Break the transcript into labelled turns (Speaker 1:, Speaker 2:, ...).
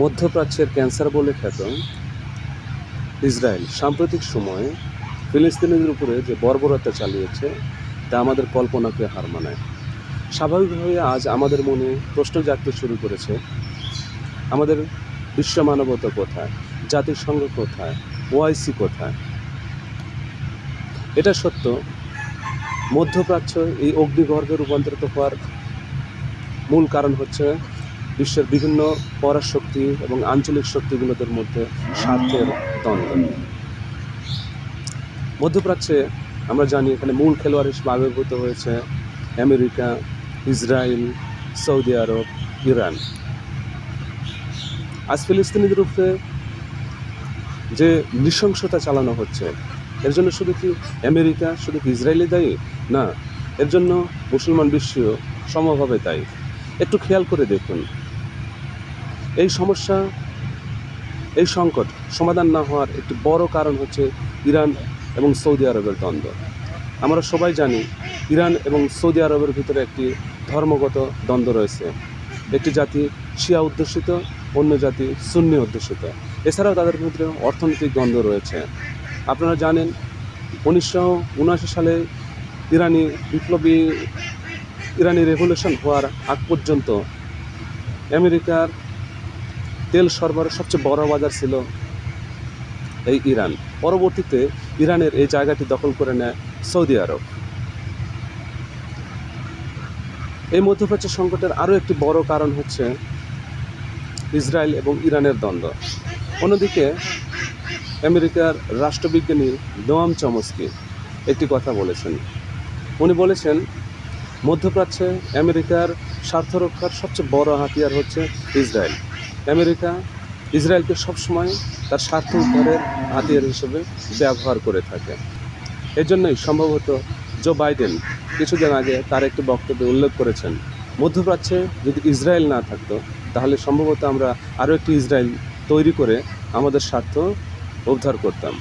Speaker 1: মধ্যপ্রাচ্যের ক্যান্সার বলে খ্যাত ইসরায়েল। সাম্প্রতিক সময়ে ফিলিস্তিনিদের উপরে যে বর্বরতা চালিয়েছে, তা আমাদের কল্পনাকে হার মানায়। স্বাভাবিকভাবে আজ আমাদের মনে প্রশ্ন জাগতে শুরু করেছে, আমাদের বিশ্ব মানবতা কোথায়, জাতিসংঘ কোথায়, ওআইসি কোথায়? এটা সত্য, মধ্যপ্রাচ্য এই অগ্নিগর্ভে রূপান্তরিত হওয়ার মূল কারণ হচ্ছে বিশ্বের বিভিন্ন পরাশক্তি এবং আঞ্চলিক শক্তিগুলোদের মধ্যে স্বার্থের দ্বন্দ্ব। মধ্যপ্রাচ্যে আমরা জানি এখানে মূল খেলোয়াড় হিসেবে আবির্ভূত হয়েছে America Israel Saudi Arab, Iran. আজ ফিলিস্তিনিদের উপরে যে নৃশংসতা চালানো হচ্ছে, এর জন্য শুধু কি আমেরিকা, শুধু কি ইসরায়েলি দায়ী? না, এর জন্য মুসলমান বিশ্ব সমভাবে দায়ী। একটু খেয়াল করে দেখুন। এই সমস্যা, এই সংকট সমাধান না হওয়ার একটি বড় কারণ হচ্ছে ইরান এবং সৌদি আরবের দ্বন্দ্ব। আমরা সবাই জানি ইরান এবং সৌদি আরবের ভিতরে একটি ধর্মগত দ্বন্দ্ব রয়েছে। একটি জাতি শিয়া অধ্যুষিত, অন্য জাতি সুন্নি অধ্যুষিত। এছাড়াও তাদের ভিতরে অর্থনৈতিক দ্বন্দ্ব রয়েছে। আপনারা জানেন, উনিশশো উনআশি সালে ইরানি বিপ্লবী, ইরানি রেভলিউশন হওয়ার আগ পর্যন্ত আমেরিকার তেল সরবরাহ সবচেয়ে বড় বাজার ছিল এই ইরান। পরবর্তীতে ইরানের এই জায়গাটি দখল করে নেয় সৌদি আরব। এই মধ্যপ্রাচ্য সংকটের আরও একটি বড় কারণ হচ্ছে ইসরায়েল এবং ইরানের দ্বন্দ্ব। অন্যদিকে আমেরিকার রাষ্ট্রবিজ্ঞানী নোয়াম চমস্কি একটি কথা বলেছেন। উনি বলেছেন, মধ্যপ্রাচ্যে আমেরিকার স্বার্থ রক্ষার সবচেয়ে বড় হাতিয়ার হচ্ছে ইসরায়েল। আমেরিকা, ইসরায়েলকে সবসময় তার স্বার্থ উদ্ধারের হাতিয়ার হিসেবে ব্যবহার করে থাকে। এই জন্যই সম্ভবত জো বাইডেন কিছুদিন আগে তার একটি বক্তব্যে উল্লেখ করেছেন, মধ্যপ্রাচ্যে যদি ইসরায়েল না থাকতো, তাহলে সম্ভবত আমরা আরও একটি ইসরায়েল তৈরি করে আমাদের স্বার্থ উদ্ধার করতাম।